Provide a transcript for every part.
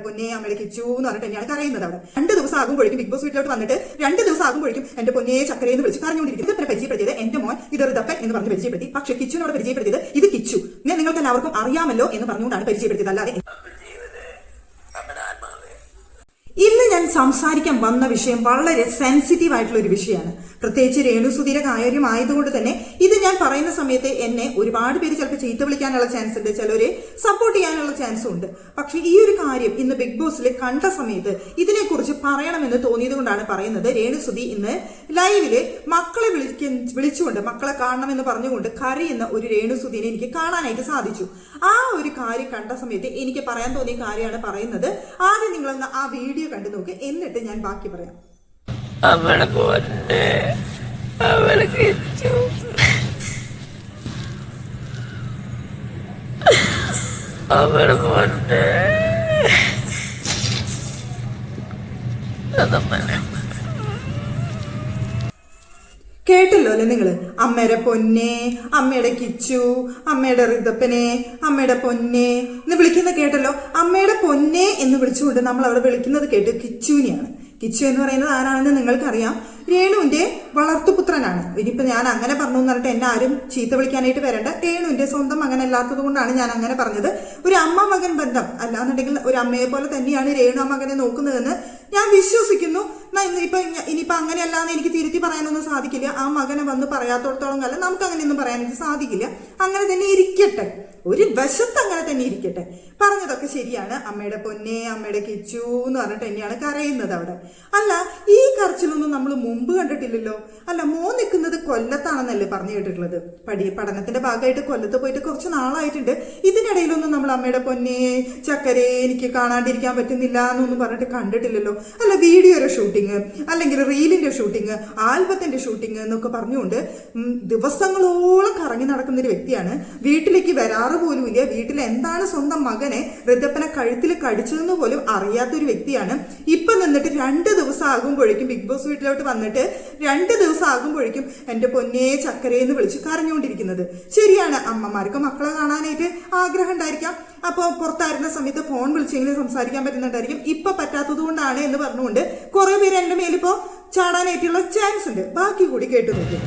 പൊന്നെ അമ്മയുടെ കിച്ചു എന്ന് പറഞ്ഞിട്ട് തന്നെയാണ് കരയുന്നത് അവിടെ. രണ്ട് ദിവസം ആകുമ്പോഴേക്കും ബിഗ് ബോസ് വീട്ടിലോട്ട് വന്നിട്ട് രണ്ട് ദിവസം ആകുമ്പോഴേക്കും എന്റെ പൊന്നെ ചക്കരയെന്ന് വിളിച്ച് പറഞ്ഞുകൊണ്ടിരിക്കുന്നത് ഇത്ര പരിചയപ്പെടുത്തിയത് എന്റെ മോൻ ഇത് റിതപ്പൻ എന്ന് പറഞ്ഞ് പരിചയപ്പെടുത്തി. പക്ഷെ കിച്ചുവിനോട് പരിചയപ്പെടുത്തിയത് ഇത് കിച്ചു. നിങ്ങൾക്ക് എല്ലാവർക്കും അറിയാമല്ലോ എന്ന് പറഞ്ഞുകൊണ്ടാണ് പരിചയപ്പെടുത്തിയത്. അല്ലാതെ ഇന്ന് ഞാൻ സംസാരിക്കാൻ വന്ന വിഷയം വളരെ സെൻസിറ്റീവ് ആയിട്ടുള്ള ഒരു വിഷയമാണ്. പ്രത്യേകിച്ച് രേണുസുധീര കാര്യം ആയതുകൊണ്ട് തന്നെ ഇത് ഞാൻ പറയുന്ന സമയത്ത് എന്നെ ഒരുപാട് പേര് ചിലപ്പോൾ ചീത്ത വിളിക്കാനുള്ള ചാൻസ് ഉണ്ട് ചിലരെ സപ്പോർട്ട് ചെയ്യാനുള്ള ചാൻസും ഉണ്ട്. പക്ഷെ ഈ ഒരു കാര്യം ഇന്ന് ബിഗ് ബോസിൽ കണ്ട സമയത്ത് ഇതിനെക്കുറിച്ച് പറയണമെന്ന് തോന്നിയത് കൊണ്ടാണ് പറയുന്നത് രേണുസുധി ഇന്ന് ലൈവിൽ മക്കളെ വിളിക്ക വിളിച്ചുകൊണ്ട് മക്കളെ കാണണമെന്ന് പറഞ്ഞുകൊണ്ട് കരയുന്ന ഒരു രേണുസുധീനെ എനിക്ക് കാണാനായിട്ട് സാധിച്ചു. ആ ഒരു കാര്യം കണ്ട സമയത്ത് എനിക്ക് പറയാൻ തോന്നിയ കാര്യമാണ് പറയുന്നത്. ആദ്യം നിങ്ങളൊന്ന് ആ വീഡിയോ കണ്ടു നോക്ക് എന്നിട്ട് ഞാൻ ബാക്കി പറയാം. അവളെ പോലെ അവളെ അവളെ കേട്ടല്ലോ നിങ്ങൾ അമ്മയുടെ പൊന്നെ അമ്മയുടെ കിച്ചു അമ്മയുടെ റിതപ്പനെ അമ്മയുടെ പൊന്നെ എന്ന് വിളിക്കുന്ന കേട്ടല്ലോ. അമ്മയുടെ പൊന്നെ എന്ന് വിളിച്ചുകൊണ്ട് നമ്മൾ അവിടെ വിളിക്കുന്നത് കേട്ട് കിച്ചുവിനെയാണ്. കിച്ചു എന്ന് പറയുന്നത് ആരാണെന്ന് നിങ്ങൾക്കറിയാം. രേണുവിന്റെ വളർത്തുപുത്രനാണ് ഇനിയിപ്പോ ഞാൻ അങ്ങനെ പറഞ്ഞു എന്ന് പറഞ്ഞിട്ട് എന്നെ ആരും ചീത്ത വിളിക്കാനായിട്ട് വരണ്ട. രേണുവിന്റെ സ്വന്തം അങ്ങനെ അല്ലാത്തത് കൊണ്ടാണ് ഞാൻ അങ്ങനെ പറഞ്ഞത്. ഒരു അമ്മ മകൻ ബന്ധം അല്ലാന്നുണ്ടെങ്കിൽ ഒരു അമ്മയെ പോലെ തന്നെയാണ് രേണു ആ മകനെ നോക്കുന്നതെന്ന് ഞാൻ വിശ്വസിക്കുന്നു. ഇപ്പൊ ഇനിയിപ്പോ അങ്ങനെയല്ലാന്ന് എനിക്ക് തിരുത്തി പറയാനൊന്നും സാധിക്കില്ല. ആ മകനെ വന്ന് പറയാത്തോടത്തോളം കാലം നമുക്ക് അങ്ങനെയൊന്നും പറയാനായിട്ട് സാധിക്കില്ല. അങ്ങനെ തന്നെ ഇരിക്കട്ടെ. ഒരു വശത്ത് അങ്ങനെ തന്നെ ഇരിക്കട്ടെ. പറഞ്ഞതൊക്കെ ശരിയാണ്. അമ്മയുടെ പൊന്നെ അമ്മയുടെ കിച്ചു എന്ന് പറഞ്ഞിട്ട് തന്നെയാണ് കരയുന്നത് അവിടെ. അല്ല ഈ കരച്ചിലൊന്നും നമ്മൾ മുമ്പ് കണ്ടിട്ടില്ലല്ലോ. അല്ല മോ നിൽക്കുന്നത് കൊല്ലത്താണെന്നല്ലേ പറഞ്ഞു കേട്ടിട്ടുള്ളത്. പഠി പഠനത്തിന്റെ ഭാഗമായിട്ട് കൊല്ലത്ത് പോയിട്ട് കുറച്ച് നാളായിട്ടുണ്ട്. ഇതിനിടയിലൊന്നും നമ്മൾ അമ്മയുടെ പൊന്നെ ചക്കരെ എനിക്ക് കാണാണ്ടിരിക്കാൻ പറ്റുന്നില്ല എന്നൊന്നും പറഞ്ഞിട്ട് കണ്ടിട്ടില്ലല്ലോ. അല്ല വീഡിയോയുടെ ഷൂട്ടിങ് അല്ലെങ്കിൽ റീലിന്റെ ഷൂട്ടിങ് ആൽബത്തിന്റെ ഷൂട്ടിങ് എന്നൊക്കെ പറഞ്ഞുകൊണ്ട് ദിവസങ്ങളോളം കറങ്ങി നടക്കുന്ന ഒരു വ്യക്തിയാണ്. വീട്ടിലേക്ക് വരാറ് പോലും ഇല്ല വീട്ടിൽ എന്താണ് സ്വന്തം മകനെ ഋതപ്പനെ കഴുത്തിൽ കടിച്ചതെന്ന് പോലും അറിയാത്തൊരു വ്യക്തിയാണ്. ഇപ്പൊ നിന്നിട്ട് രണ്ട് ദിവസം ആകുമ്പോഴേക്കും ബിഗ് ബോസ് വീട്ടിലോട്ട് വന്നിട്ട് രണ്ട് ദിവസം ആകുമ്പോഴേക്കും എന്റെ പൊന്നേ ചക്കരയെന്ന് വിളിച്ച് കരഞ്ഞുകൊണ്ടിരിക്കുന്നത് ശരിയാണ് അമ്മമാർക്ക് മക്കളെ കാണാനായിട്ട് ആഗ്രഹം ഉണ്ടായിരിക്കാം. അപ്പോൾ പുറത്തായിരുന്ന സമയത്ത് ഫോൺ വിളിച്ചെങ്കിലും സംസാരിക്കാൻ പറ്റുന്നുണ്ടായിരിക്കും. ഇപ്പൊ പറ്റാത്തത് കൊണ്ടാണ് എന്ന് പറഞ്ഞുകൊണ്ട് കുറെ പേര് എന്റെ മേലിപ്പോ ചാടാനായിട്ടുള്ള ചാൻസ് ഉണ്ട്. ബാക്കി കൂടി കേട്ടു നോക്കും.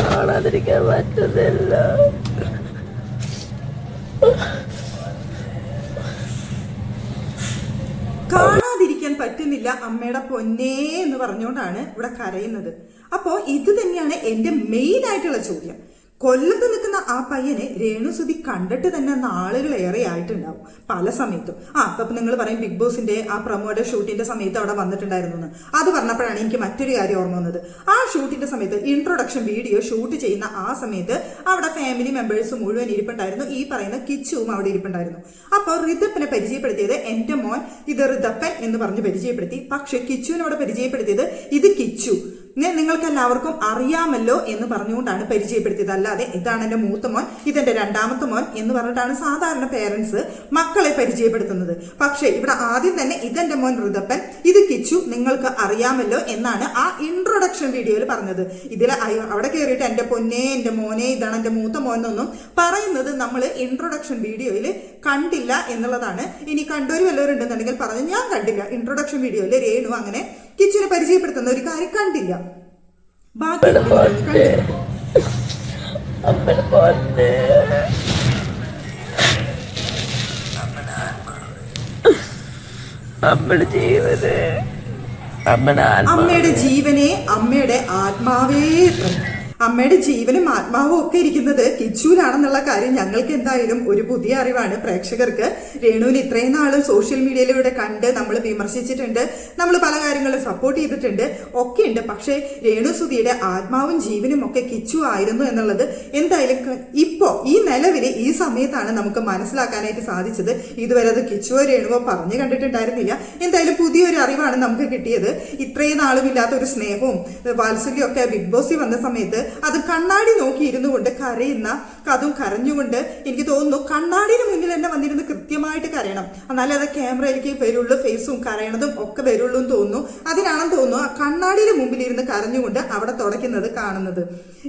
കാണാതിരിക്കാൻ പറ്റുന്നില്ല. പറ്റുന്നില്ല അമ്മയുടെ പൊന്നേ എന്ന് പറഞ്ഞുകൊണ്ടാണ് ഇവിടെ കരയുന്നത്. അപ്പോൾ ഇത് തന്നെയാണ് എന്റെ മെയിൻ ആയിട്ടുള്ള ചോദ്യം. കൊല്ലത്ത് നിൽക്കുന്ന ആ പയ്യനെ രേണുസുതി കണ്ടിട്ട് തന്നെ നാളുകൾ ഏറെ ആയിട്ടുണ്ടാവും പല സമയത്തും. ആ അപ്പം നിങ്ങൾ പറയും ബിഗ് ബോസിന്റെ ആ പ്രൊമോയുടെ ഷൂട്ടിന്റെ സമയത്ത് അവിടെ വന്നിട്ടുണ്ടായിരുന്നു എന്ന് അത് പറഞ്ഞപ്പോഴാണ് എനിക്ക് മറ്റൊരു കാര്യം ഓർമ്മ വന്നത്. ആ ഷൂട്ടിന്റെ സമയത്ത് ഇൻട്രൊഡക്ഷൻ വീഡിയോ ഷൂട്ട് ചെയ്യുന്ന ആ സമയത്ത് അവിടെ ഫാമിലി മെമ്പേഴ്സ് മുഴുവൻ ഇരിപ്പുണ്ടായിരുന്നു. ഈ പറയുന്ന കിച്ചുവും അവിടെ ഇരിപ്പുണ്ടായിരുന്നു. അപ്പോൾ ഋതപ്പനെ പരിചയപ്പെടുത്തിയത് എന്റെ മോൻ ഇത് ഋതപ്പൻ എന്ന് പറഞ്ഞ് പരിചയപ്പെടുത്തി. പക്ഷെ കിച്ചുവിനോട് പരിചയപ്പെടുത്തിയത് ഇത് കിച്ചു. നിങ്ങൾക്ക് എല്ലാവർക്കും അറിയാമല്ലോ എന്ന് പറഞ്ഞുകൊണ്ടാണ് പരിചയപ്പെടുത്തിയത്. അല്ലാതെ ഇതാണ് എന്റെ മൂത്ത മോൻ ഇതെന്റെ രണ്ടാമത്തെ മോൻ എന്ന് പറഞ്ഞിട്ടാണ് സാധാരണ പേരൻസ് മക്കളെ പരിചയപ്പെടുത്തുന്നത്. പക്ഷേ ഇവിടെ ആദ്യം തന്നെ ഇതെന്റെ മോൻ ഋതപ്പൻ ഇത് കിച്ചു നിങ്ങൾക്ക് അറിയാമല്ലോ എന്നാണ് ആ ഇൻട്രൊഡക്ഷൻ വീഡിയോയിൽ പറഞ്ഞത്. ഇതിൽ അവിടെ കയറിയിട്ട് എന്റെ പൊന്നെ എന്റെ മോനെ ഇതാണ് എന്റെ മൂത്ത മോൻ എന്നൊന്നും പറയുന്നത് നമ്മൾ ഇൻട്രൊഡക്ഷൻ വീഡിയോയിൽ കണ്ടില്ല എന്നുള്ളതാണ്. ഇനി കണ്ടൊരു വല്ലവരുണ്ടെന്നുണ്ടെങ്കിൽ പറഞ്ഞു ഞാൻ കണ്ടില്ല. ഇൻട്രൊഡക്ഷൻ വീഡിയോയിൽ രേണു അങ്ങനെ കിച്ചിനെ പരിചയപ്പെടുത്തുന്ന ഒരു കാര്യം കണ്ടില്ല. ബാക്കി അമ്മയുടെ ജീവനെ അമ്മയുടെ ആത്മാവേ അമ്മയുടെ ജീവനും ആത്മാവും ഒക്കെ ഇരിക്കുന്നത് കിച്ചുവിലാണെന്നുള്ള കാര്യം ഞങ്ങൾക്ക് എന്തായാലും ഒരു പുതിയ അറിവാണ്. പ്രേക്ഷകർക്ക് രേണുവിന് ഇത്രയും നാളും സോഷ്യൽ മീഡിയയിലൂടെ കണ്ട് നമ്മൾ വിമർശിച്ചിട്ടുണ്ട് നമ്മൾ പല കാര്യങ്ങളും സപ്പോർട്ട് ചെയ്തിട്ടുണ്ട് ഒക്കെ ഉണ്ട് പക്ഷേ രേണു സുധിയുടെ ആത്മാവും ജീവനും ഒക്കെ കിച്ചു ആയിരുന്നു എന്നുള്ളത് എന്തായാലും ക- ഇപ്പോ ഈ നിലവിൽ ഈ സമയത്താണ് നമുക്ക് മനസ്സിലാക്കാനായിട്ട് സാധിച്ചത്. ഇതുവരെ അത് കിച്ചുവ രേണുവോ പറഞ്ഞു കണ്ടിട്ടുണ്ടായിരുന്നില്ല. എന്തായാലും പുതിയൊരു അറിവാണ് നമുക്ക് കിട്ടിയത്. ഇത്രയും നാളും ഇല്ലാത്ത ഒരു സ്നേഹവും വാത്സല്യവും ഒക്കെ ബിഗ് ബോസിൽ വന്ന സമയത്ത് അത് കണ്ണാടി നോക്കിയിരുന്നു കൊണ്ട് കരയുന്ന അതും കരഞ്ഞുകൊണ്ട് എനിക്ക് തോന്നുന്നു കണ്ണാടിന് മുന്നിൽ തന്നെ വന്നിരുന്ന് കൃത്യമായിട്ട് കരയണം. എന്നാലേ അത് ക്യാമറയിലേക്ക് വരുള്ളൂ ഫേസും കരയണതും ഒക്കെ വരുള്ളൂ എന്ന് തോന്നുന്നു. അതിനാണെന്ന് തോന്നുന്നു ആ കണ്ണാടിയുടെ മുമ്പിൽ ഇരുന്ന് കരഞ്ഞുകൊണ്ട് അവിടെ തുടയ്ക്കുന്നത് കാണുന്നത്.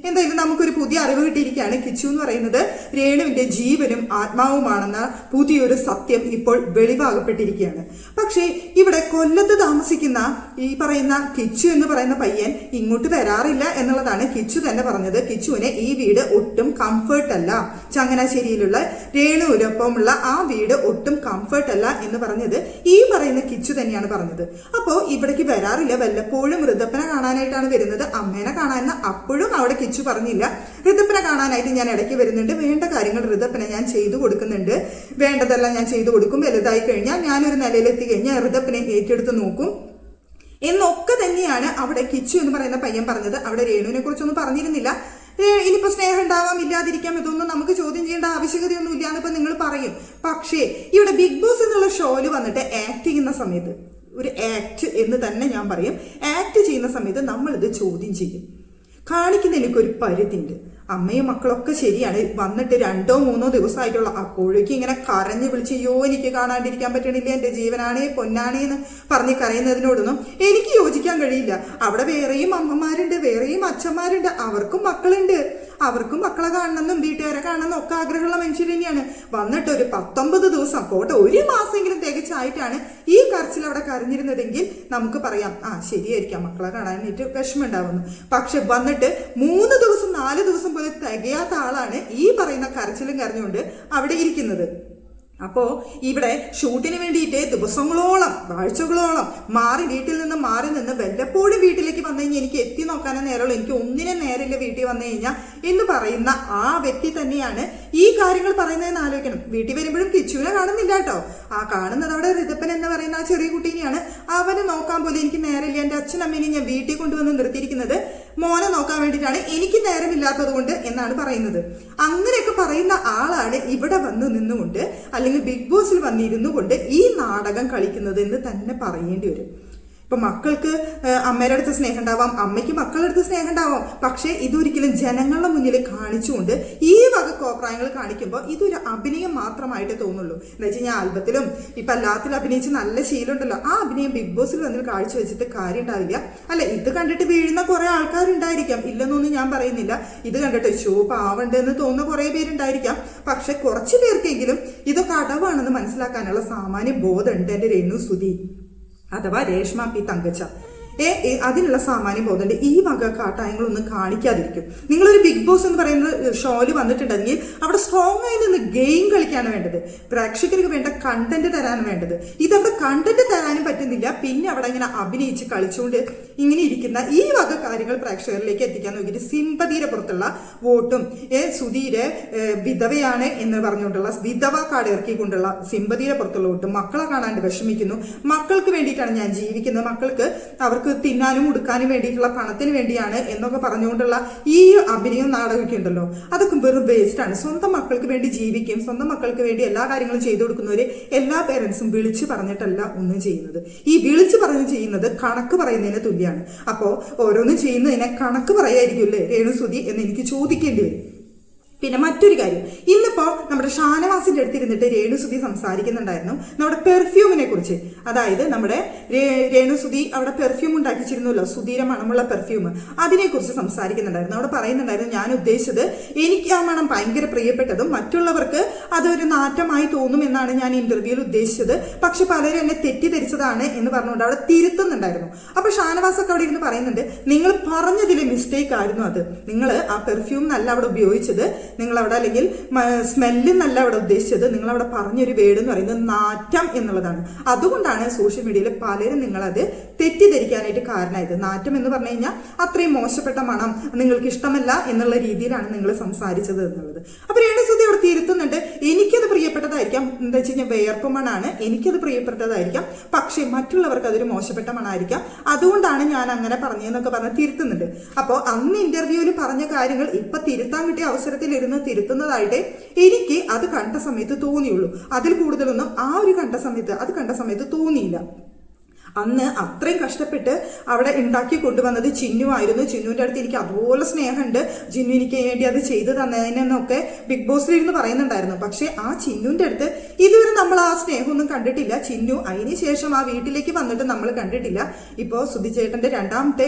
എന്തായാലും നമുക്കൊരു പുതിയ അറിവ് കിട്ടിയിരിക്കുകയാണ്. കിച്ചു എന്ന് പറയുന്നത് രേണുവിന്റെ ജീവനും ആത്മാവുമാണെന്ന പുതിയൊരു സത്യം ഇപ്പോൾ വെളിവാകപ്പെട്ടിരിക്കുകയാണ്. പക്ഷേ ഇവിടെ കൊല്ലത്ത് താമസിക്കുന്ന ഈ പറയുന്ന കിച്ചു എന്ന് പറയുന്ന പയ്യൻ ഇങ്ങോട്ട് വരാറില്ല എന്നുള്ളതാണ് കിച്ചു തന്നെ പറഞ്ഞത്. കിച്ചുവിനെ ഈ വീട് ഒട്ടും കംഫർട്ട് അല്ല ചങ്ങനാശ്ശേരിയിലുള്ള രേണുവിനൊപ്പമുള്ള ആ വീട് ഒട്ടും കംഫർട്ട് അല്ല എന്ന് പറഞ്ഞത് ഈ പറയുന്ന കിച്ചു തന്നെയാണ് പറഞ്ഞത്. അപ്പോൾ ഇവിടേക്ക് വരാറില്ല. വല്ലപ്പോഴും ഋതപ്പനെ കാണാനായിട്ടാണ് വരുന്നത്. അമ്മേനെ കാണാനെന്ന് അപ്പോഴും അവിടെ കിച്ചു പറഞ്ഞില്ല. ഋതപ്പനെ കാണാനായിട്ട് ഞാൻ ഇടയ്ക്ക് വരുന്നുണ്ട്. വേണ്ട കാര്യങ്ങൾ ഋതപ്പനെ ഞാൻ ചെയ്തു കൊടുക്കുന്നുണ്ട്. വേണ്ടതെല്ലാം ഞാൻ ചെയ്തു കൊടുക്കും. വലുതായി കഴിഞ്ഞാൽ ഞാനൊരു നിലയിലെത്തി കഴിഞ്ഞാൽ ഋതപ്പനെ ഏറ്റെടുത്ത് നോക്കും. എന്നൊക്കെ തന്നെയാണ് അവിടെ കിച്ചു എന്ന് പറയുന്ന പയ്യൻ പറഞ്ഞത്. അവിടെ രേണുവിനെ കുറിച്ചൊന്നും പറഞ്ഞിരുന്നില്ല. ഏ, ഇനിയിപ്പോ സ്നേഹം ഉണ്ടാവാം ഇല്ലാതിരിക്കാം ഇതൊന്നും നമുക്ക് ചോദ്യം ചെയ്യേണ്ട ആവശ്യകതയൊന്നും ഇല്ല എന്നിപ്പോ നിങ്ങൾ പറയും. പക്ഷേ ഇവിടെ ബിഗ് ബോസ് എന്നുള്ള ഷോയിൽ വന്നിട്ട് ആക്ട് ചെയ്യുന്ന സമയത്ത് ഒരു ആക്ട് എന്ന് തന്നെ ഞാൻ പറയും. ആക്ട് ചെയ്യുന്ന സമയത്ത് നമ്മളിത് ചോദ്യം ചെയ്യും. കാണിക്കുന്നതിനൊക്കെ ഒരു പരിധിയുണ്ട്. അമ്മയും മക്കളൊക്കെ ശരിയാണ്. വന്നിട്ട് രണ്ടോ മൂന്നോ ദിവസമായിട്ടുള്ള അപ്പോഴേക്കും ഇങ്ങനെ കരഞ്ഞു വിളിച്ച് അയ്യോ എനിക്ക് കാണാണ്ടിരിക്കാൻ പറ്റണില്ല എന്റെ ജീവനാണേ പൊന്നാണേ എന്ന് പറഞ്ഞ് കരയുന്നതിനോടൊന്നും എനിക്ക് യോജിക്കാൻ കഴിയില്ല. അവിടെ വേറെയും അമ്മമാരുണ്ട് വേറെയും അച്ഛന്മാരുണ്ട് അവർക്കും മക്കളുണ്ട്. അവർക്കും മക്കളെ കാണണമെന്നും വീട്ടുകാരെ കാണണമെന്നും ഒക്കെ ആഗ്രഹമുള്ള മനുഷ്യർ തന്നെയാണ്. വന്നിട്ട് ഒരു പത്തൊമ്പത് ദിവസം പോട്ടെ ഒരു മാസമെങ്കിലും തികച്ചായിട്ടാണ് ഈ കരച്ചിൽ അവിടെ കരഞ്ഞിരുന്നതെങ്കിൽ നമുക്ക് പറയാം ആ ശരിയായിരിക്കാം മക്കളെ കാണാനായിട്ട് വിഷമം ഉണ്ടാവുന്നു പക്ഷെ വന്നിട്ട് മൂന്ന് ദിവസം നാല് ദിവസം പോലും തികയാത്ത ആളാണ് ഈ പറയുന്ന കരച്ചിലും കരഞ്ഞുകൊണ്ട് അവിടെ ഇരിക്കുന്നത്. അപ്പോ ഇവിടെ ഷൂട്ടിന് വേണ്ടിയിട്ട് ദിവസങ്ങളോളം ആഴ്ചകളോളം മാറി വീട്ടിൽ നിന്ന് മാറി നിന്ന് വല്ലപ്പോഴും വീട്ടിലേക്ക് വന്നു കഴിഞ്ഞാൽ എനിക്ക് എത്തി നോക്കാനേ നേരമുള്ളൂ. എനിക്ക് ഒന്നിനും നേരില്ല വീട്ടിൽ വന്നു കഴിഞ്ഞാൽ എന്ന് പറയുന്ന ആ വ്യക്തി തന്നെയാണ് ഈ കാര്യങ്ങൾ പറയുന്നതെന്ന് ആലോചിക്കണം. വീട്ടിൽ വരുമ്പോഴും കിച്ചുവിനെ കാണുന്നില്ല കേട്ടോ. ആ കാണുന്നത് അവിടെ ഋതപ്പൻ എന്ന് പറയുന്ന ആ ചെറിയ കുട്ടീനെയാണ്. അവനെ നോക്കാൻ പോലും എനിക്ക് നേരമില്ല. എന്റെ അച്ഛനമ്മേനെ ഞാൻ വീട്ടിൽ കൊണ്ടുവന്ന് നിർത്തിയിരിക്കുന്നത്. മോനെ നോക്കാൻ വേണ്ടിയിട്ടാണ് എനിക്ക് നേരമില്ലാത്തത് കൊണ്ട് എന്നാണ് പറയുന്നത്. അങ്ങനെയൊക്കെ പറയുന്ന ആളാണ് ഇവിടെ വന്ന് നിന്നുകൊണ്ട് അല്ലെങ്കിൽ ബിഗ് ബോസിൽ വന്നിരുന്നു കൊണ്ട് ഈ നാടകം കളിക്കുന്നത് എന്ന് തന്നെ പറയേണ്ടി വരും. ഇപ്പൊ മക്കൾക്ക് അമ്മയുടെ അടുത്ത് സ്നേഹം ഉണ്ടാവാം അമ്മയ്ക്ക് മക്കളുടെ അടുത്ത് സ്നേഹം ഉണ്ടാവാം പക്ഷേ ഇതൊരിക്കലും ജനങ്ങളുടെ മുന്നിൽ കാണിച്ചുകൊണ്ട് ഈ വക കോപ്രായങ്ങൾ കാണിക്കുമ്പോൾ ഇതൊരു അഭിനയം മാത്രമായിട്ട് തോന്നുള്ളൂ. എന്താ വെച്ച് കഴിഞ്ഞാൽ ആൽബത്തിലും ഇപ്പൊ എല്ലാത്തിലും അഭിനയിച്ച് നല്ല ശീലമുണ്ടല്ലോ. ആ അഭിനയം ബിഗ് ബോസിൽ വന്നിൽ കാഴ്ച വെച്ചിട്ട് കാര്യം ഉണ്ടാവില്ല അല്ല ഇത് കണ്ടിട്ട് വീഴുന്ന കുറെ ആൾക്കാരുണ്ടായിരിക്കാം. ഇല്ലെന്നൊന്നും ഞാൻ പറയുന്നില്ല. ഇത് കണ്ടിട്ട് ഷോ പാവണ്ട് എന്ന് തോന്നുന്ന കുറെ പേരുണ്ടായിരിക്കാം. പക്ഷെ കുറച്ച് പേർക്കെങ്കിലും ഇതൊക്കെ അടവാണെന്ന് മനസ്സിലാക്കാനുള്ള സാമാന്യ ബോധമുണ്ട് എന്റെ രേണു സുധി. അഥവാ രേഷ്മ പി അതിനുള്ള സാമാന്യം പോകുന്നുണ്ട്. ഈ വക കാട്ടായങ്ങളൊന്നും കാണിക്കാതിരിക്കും. നിങ്ങളൊരു ബിഗ് ബോസ് എന്ന് പറയുന്ന ഷോയിൽ വന്നിട്ടുണ്ടെങ്കിൽ അവിടെ സ്ട്രോങ് ആയി നിന്ന് ഗെയിം കളിക്കാണ് വേണ്ടത്. പ്രേക്ഷകർക്ക് വേണ്ട കണ്ടന്റ് തരാണ് വേണ്ടത്. ഇതവിടെ കണ്ടന്റ് തരാനും പറ്റുന്നില്ല. പിന്നെ അവിടെ ഇങ്ങനെ അഭിനയിച്ച് കളിച്ചുകൊണ്ട് ഇങ്ങനെ ഇരിക്കുന്ന ഈ വക കാര്യങ്ങൾ പ്രേക്ഷകരിലേക്ക് എത്തിക്കാൻ നോക്കിയിട്ട് സിമ്പതിയുടെ പുറത്തുള്ള വോട്ടും ഏ സുധീര് വിധവയാണ് എന്ന് പറഞ്ഞുകൊണ്ടുള്ള വിധവ കാർഡ് ഇറക്കിക്കൊണ്ടുള്ള സിമ്പതിയുടെ പുറത്തുള്ള വോട്ടും മക്കളെ കാണാണ്ട് വിഷമിക്കുന്നു. മക്കൾക്ക് വേണ്ടിയിട്ടാണ് ഞാൻ ജീവിക്കുന്നത്. മക്കൾക്ക് അവർക്ക് തിന്നാനും ഉടുക്കാനും വേണ്ടിയിട്ടുള്ള പണത്തിന് വേണ്ടിയാണ് എന്നൊക്കെ പറഞ്ഞുകൊണ്ടുള്ള ഈ അഭിനയം നാടകമൊക്കെ ഉണ്ടല്ലോ. അതൊക്കെ വെറും വേസ്റ്റാണ് സ്വന്തം മക്കൾക്ക് വേണ്ടി ജീവിക്കും സ്വന്തം മക്കൾക്ക് വേണ്ടി എല്ലാ കാര്യങ്ങളും ചെയ്തു കൊടുക്കുന്നവര് എല്ലാ പേരൻസും വിളിച്ചു പറഞ്ഞിട്ടല്ല ഒന്നും ചെയ്യുന്നത്. ഈ വിളിച്ചു പറഞ്ഞ് ചെയ്യുന്നത് കണക്ക് പറയുന്നതിന് തുല്യമാണ് അപ്പോൾ ഓരോന്നും ചെയ്യുന്നതിനെ കണക്ക് പറയായിരിക്കും അല്ലേ രേണുസുതി എന്ന് എനിക്ക് ചോദിക്കേണ്ടി വരും. പിന്നെ മറ്റൊരു കാര്യം. ഇന്നിപ്പോ നമ്മുടെ ഷാനവാസിന്റെ അടുത്തിരുന്നിട്ട് രേണുസുതി സംസാരിക്കുന്നുണ്ടായിരുന്നു. നമ്മുടെ പെർഫ്യൂമിനെ കുറിച്ച്. അതായത് നമ്മുടെ രേണുസുതി അവിടെ പെർഫ്യൂം ഉണ്ടാക്കിച്ചിരുന്നല്ലോ. സുധീര മണമുള്ള പെർഫ്യൂം അതിനെ കുറിച്ച് സംസാരിക്കുന്നുണ്ടായിരുന്നു. അവിടെ പറയുന്നുണ്ടായിരുന്നു ഞാൻ ഉദ്ദേശിച്ചത് എനിക്ക് ആ മണം ഭയങ്കര പ്രിയപ്പെട്ടതും മറ്റുള്ളവർക്ക് അതൊരു നാറ്റമായി തോന്നും എന്നാണ് ഞാൻ ഇന്റർവ്യൂവിൽ ഉദ്ദേശിച്ചത്. പക്ഷെ പലരും എന്നെ തെറ്റിദ്ധരിച്ചതാണ് എന്ന് പറഞ്ഞുകൊണ്ട് അവിടെ തിരുത്തുന്നുണ്ടായിരുന്നു. അപ്പൊ ഷാനവാസ് ഒക്കെ അവിടെ ഇരുന്ന് പറയുന്നുണ്ട് നിങ്ങൾ പറഞ്ഞതിലെ മിസ്റ്റേക്ക് ആയിരുന്നു അത്. നിങ്ങൾ ആ പെർഫ്യൂം നല്ല അവിടെ ഉപയോഗിച്ചത്. നിങ്ങൾ അവിടെ അല്ലെങ്കിൽ സ്മെല്ല് നല്ല അവിടെ ഉദ്ദേശിച്ചത്. നിങ്ങൾ അവിടെ പറഞ്ഞൊരു വേർഡ് എന്ന് പറയുന്നത് നാറ്റം എന്നുള്ളതാണ്. അതുകൊണ്ടാണ് സോഷ്യൽ മീഡിയയിൽ പലരും നിങ്ങളത് തെറ്റിദ്ധരിക്കാനായിട്ട് കാരണമായത്. നാറ്റം എന്ന് പറഞ്ഞു കഴിഞ്ഞാൽ അത്രയും മോശപ്പെട്ട മണം നിങ്ങൾക്ക് ഇഷ്ടമല്ല എന്നുള്ള രീതിയിലാണ് നിങ്ങൾ സംസാരിച്ചത് എന്നുള്ളത്. അപ്പൊ രേണുസുതി അവിടെ തിരുത്തുന്നുണ്ട്. എനിക്കത് പ്രിയപ്പെട്ടതായിരിക്കാം. എന്താ വെച്ച് കഴിഞ്ഞാൽ വേർപ്പ് മണാണ്. എനിക്കത് പ്രിയപ്പെട്ടതായിരിക്കാം. പക്ഷേ മറ്റുള്ളവർക്ക് അതൊരു മോശപ്പെട്ട മണമായിരിക്കാം അതുകൊണ്ടാണ് ഞാൻ അങ്ങനെ പറഞ്ഞതെന്നൊക്കെ പറഞ്ഞ് തിരുത്തുന്നുണ്ട്. അപ്പോൾ അന്ന് ഇന്റർവ്യൂവിൽ പറഞ്ഞ കാര്യങ്ങൾ ഇപ്പൊ തിരുത്താൻ കിട്ടിയ അവസരത്തിൽ ഇരുന്ന് തിരുത്തുന്നതായിട്ട് എനിക്ക് അത് കണ്ട സമയത്ത് തോന്നിയുള്ളൂ. അതിൽ കൂടുതലൊന്നും ആ ഒരു കണ്ട സമയത്ത് അത് കണ്ട സമയത്ത് തോന്നിയില്ല. അന്ന് അത്രയും കഷ്ടപ്പെട്ട് അവിടെ ഉണ്ടാക്കി കൊണ്ടുവന്നത് ചിന്നു ആയിരുന്നു. ചിന്നുവിന്റെ അടുത്ത് എനിക്ക് അതുപോലെ സ്നേഹമുണ്ട്. ചിന്നു എനിക്ക് വേണ്ടി അത് ചെയ്തു തന്നതിനെന്നൊക്കെ ബിഗ് ബോസിലിരുന്ന് പറയുന്നുണ്ടായിരുന്നു. പക്ഷേ ആ ചിന്നുവിന്റെ അടുത്ത് ഇതുവരെ നമ്മൾ ആ സ്നേഹമൊന്നും കണ്ടിട്ടില്ല. ചിന്നു അതിന് ശേഷം ആ വീട്ടിലേക്ക് വന്നിട്ട് നമ്മൾ കണ്ടിട്ടില്ല. ഇപ്പോൾ സുധിചേട്ടന്റെ രണ്ടാമത്തെ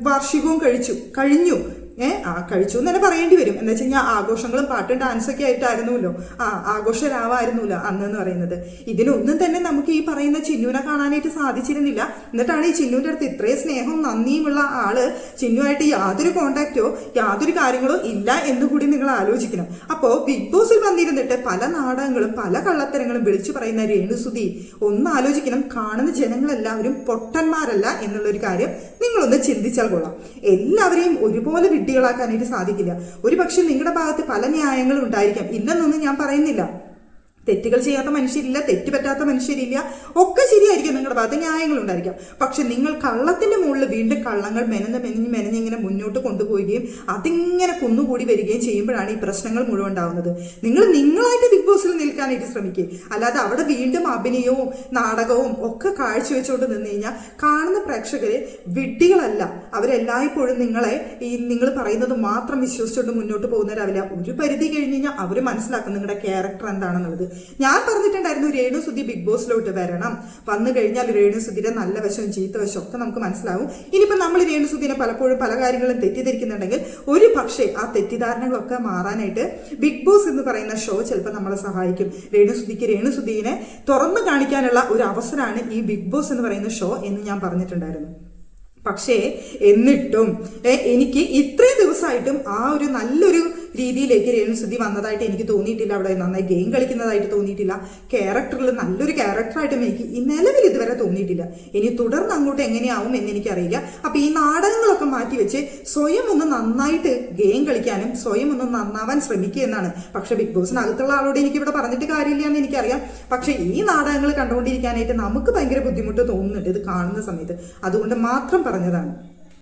വാർഷികവും കഴിച്ചു. കഴിഞ്ഞു. ആ കഴിച്ചു എന്ന് തന്നെ പറയേണ്ടി വരും. എന്ന് വെച്ച് കഴിഞ്ഞാൽ ആഘോഷങ്ങളും പാട്ടും ഡാൻസൊക്കെ ആയിട്ടായിരുന്നല്ലോ. ആ ആഘോഷരാവായിരുന്നല്ലോ അന്ന് എന്ന് പറയുന്നത്. ഇതിനൊന്നും തന്നെ നമുക്ക് ഈ പറയുന്ന ചിന്നുവിനെ കാണാനായിട്ട് സാധിച്ചിരുന്നില്ല. എന്നിട്ടാണ് ഈ ചിന്നുവിന്റെ അടുത്ത് ഇത്രയും സ്നേഹവും നന്ദിയുമുള്ള ആൾ ചിന്നുവായിട്ട് യാതൊരു കോണ്ടാക്റ്റോ യാതൊരു കാര്യങ്ങളോ ഇല്ല എന്ന് കൂടി നിങ്ങൾ ആലോചിക്കണം. അപ്പോൾ ബിഗ് ബോസിൽ വന്നിരുന്നിട്ട് പല നാടകങ്ങളും പല കള്ളത്തരങ്ങളും വിളിച്ചു പറയുന്ന രേണുസുതി ഒന്ന് ആലോചിക്കണം കാണുന്ന ജനങ്ങളെല്ലാവരും പൊട്ടന്മാരല്ല എന്നുള്ളൊരു കാര്യം നിങ്ങളൊന്ന് ചിന്തിച്ചാൽ കൊള്ളാം. എല്ലാവരെയും ഒരുപോലെ വിഡ്ഢികളാക്കാനായിട്ട് സാധിക്കില്ല. ഒരു പക്ഷേ നിങ്ങളുടെ ഭാഗത്ത് പല ന്യായങ്ങളും ഉണ്ടായിരിക്കാം. ഇല്ലെന്നൊന്നും ഞാൻ പറയുന്നില്ല. തെറ്റുകൾ ചെയ്യാത്ത മനുഷ്യരില്ല തെറ്റ് പറ്റാത്ത മനുഷ്യരില്ല. ഒക്കെ ശരിയായിരിക്കും നിങ്ങളുടെ ഭാഗത്ത്. ന്യായങ്ങൾ ഉണ്ടായിരിക്കാം. പക്ഷെ നിങ്ങൾ കള്ളത്തിന്റെ മുകളിൽ വീണ്ടും കള്ളങ്ങൾ മെനഞ്ഞ് മെനഞ്ഞ് മെനഞ്ഞ് ഇങ്ങനെ മുന്നോട്ട് കൊണ്ടുപോവുകയും അതിങ്ങനെ കുന്നുകൂടി വരികയും ചെയ്യുമ്പോഴാണ് ഈ പ്രശ്നങ്ങൾ മുഴുവൻ ഉണ്ടാവുന്നത്. നിങ്ങൾ നിങ്ങളായിട്ട് ബിഗ് ബോസിൽ നിൽക്കാനായിട്ട് ശ്രമിക്കുക. അല്ലാതെ അവിടെ വീണ്ടും അഭിനയവും നാടകവും ഒക്കെ കാഴ്ചവെച്ചുകൊണ്ട് നിന്ന് കഴിഞ്ഞാൽ കാണുന്ന പ്രേക്ഷകരെ വിഡ്ഢികളല്ല. അവരെല്ലായ്പ്പോഴും നിങ്ങളെ ഈ നിങ്ങൾ പറയുന്നത് മാത്രം വിശ്വസിച്ചുകൊണ്ട് മുന്നോട്ട് പോകുന്നവരാവില്ല ഒരു പരിധി കഴിഞ്ഞ് കഴിഞ്ഞാൽ അവർ മനസ്സിലാക്കും നിങ്ങളുടെ ക്യാരക്ടർ എന്താണെന്നുള്ളത്. ഞാൻ പറഞ്ഞിട്ടുണ്ടായിരുന്നു രേണു സുധി ബിഗ് ബോസിലോട്ട് വരണം. വന്നു കഴിഞ്ഞാൽ രേണു സുധിയുടെ നല്ല വശവും ചീത്ത വശവും ഒക്കെ നമുക്ക് മനസ്സിലാവും. ഇനിയിപ്പോൾ നമ്മൾ രേണു സുധിനെ പലപ്പോഴും പല കാര്യങ്ങളും തെറ്റിദ്ധരിക്കുന്നുണ്ടെങ്കിൽ ഒരു പക്ഷേ ആ തെറ്റിദ്ധാരണകളൊക്കെ മാറാനായിട്ട് ബിഗ് ബോസ് എന്ന് പറയുന്ന ഷോ ചിലപ്പോൾ നമ്മളെ സഹായിക്കും. രേണു സുധിക്ക് രേണു സുധീനെ തുറന്നു കാണിക്കാനുള്ള ഒരു അവസരമാണ് ഈ ബിഗ് ബോസ് എന്ന് പറയുന്ന ഷോ എന്ന് ഞാൻ പറഞ്ഞിട്ടുണ്ടായിരുന്നു. പക്ഷേ എന്നിട്ടും എനിക്ക് ഇത്രയും ദിവസമായിട്ടും ആ ഒരു നല്ലൊരു രീതിയിലേക്ക് രേണുസുദ്ധി വന്നതായിട്ട് എനിക്ക് തോന്നിയിട്ടില്ല. അവിടെ നന്നായി ഗെയിം കളിക്കുന്നതായിട്ട് തോന്നിയിട്ടില്ല. ക്യാരക്ടറിൽ നല്ലൊരു ക്യാരക്ടറായിട്ടും എനിക്ക് നിലവിൽ ഇതുവരെ തോന്നിയിട്ടില്ല. ഇനി തുടർന്ന് അങ്ങോട്ട് എങ്ങനെയാവും എന്ന് എനിക്കറിയില്ല. അപ്പം ഈ നാടകങ്ങളൊക്കെ മാറ്റി വെച്ച് സ്വയം ഒന്ന് നന്നായിട്ട് ഗെയിം കളിക്കാനും സ്വയം ഒന്ന് നന്നാവാൻ ശ്രമിക്കുക എന്നാണ്. പക്ഷേ ബിഗ് ബോസിനകത്തുള്ള ആളോട് എനിക്ക് ഇവിടെ പറഞ്ഞിട്ട് കാര്യമില്ല എന്ന് എനിക്കറിയാം. പക്ഷേ ഈ നാടകങ്ങൾ കണ്ടുകൊണ്ടിരിക്കാനായിട്ട് നമുക്ക് ഭയങ്കര ബുദ്ധിമുട്ട് തോന്നുന്നുണ്ട് ഇത് കാണുന്ന സമയത്ത്. അതുകൊണ്ട് മാത്രം പറഞ്ഞതാണ്.